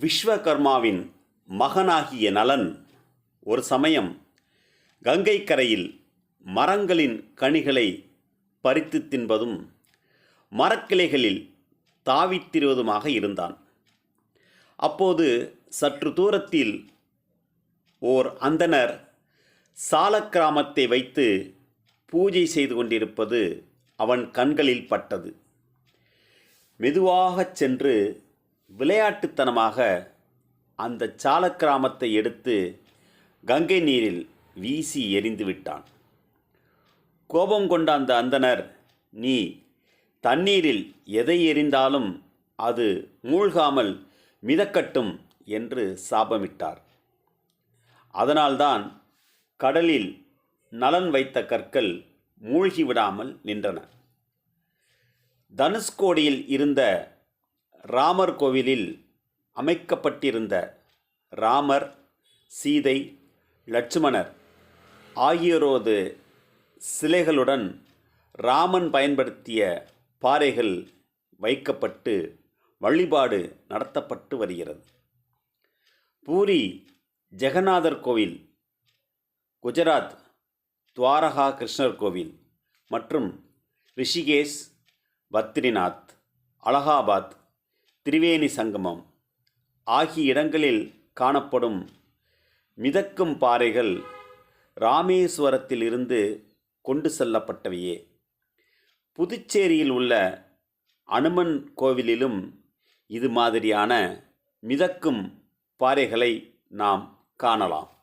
விஸ்வகர்மாவின் மகனாகிய நலன். ஒரு சமயம் கங்கை கரையில் மரங்களின் கனிகளை பறித்து தின்பதும் மரக்கிளைகளில் தாவித்திருவதுமாக இருந்தான். அப்போது சற்று தூரத்தில் ஓர் அந்தணர் சாலக்கிராமத்தை வைத்து பூஜை செய்து கொண்டிருப்பது அவன் கண்களில் பட்டது. மெதுவாகச் சென்று விளையாட்டுத்தனமாக அந்த சாலக்கிராமத்தை எடுத்து கங்கை நீரில் வீசி எறிந்து விட்டான். கோபம் கொண்ட அந்த அந்தணர் நீ தண்ணீரில் எதை எறிந்தாலும் அது மூழ்காமல் மிதக்கட்டும் என்று சாபமிட்டார். அதனால்தான் கடலில் நலன் வைத்த கற்கள் மூழ்கி விடாமல் நின்றன. தனுஷ்கோடியில் இருந்த ராமர் கோவிலில் அமைக்கப்பட்டிருந்த ராமர் சீதை லட்சுமணர் ஆகியோரது சிலைகளுடன் ராமன் பயன்படுத்திய பாறைகள் வைக்கப்பட்டு வழிபாடு நடத்தப்பட்டு வருகிறது. பூரி ஜெகநாதர் கோவில் குஜராத் துவாரகா கிருஷ்ணர் கோவில் மற்றும் ரிஷிகேஷ் பத்ரிநாத் அலகாபாத் திரிவேணி சங்கமம். ஆகிய இடங்களில் காணப்படும் மிதக்கும் பாறைகள் ராமேஸ்வரத்தில் இருந்து கொண்டு செல்லப்பட்டவையே. புதுச்சேரியில் உள்ள அனுமன் கோவிலிலும் இது மாதிரியான மிதக்கும் பாறைகளை நாம் காணலாம்.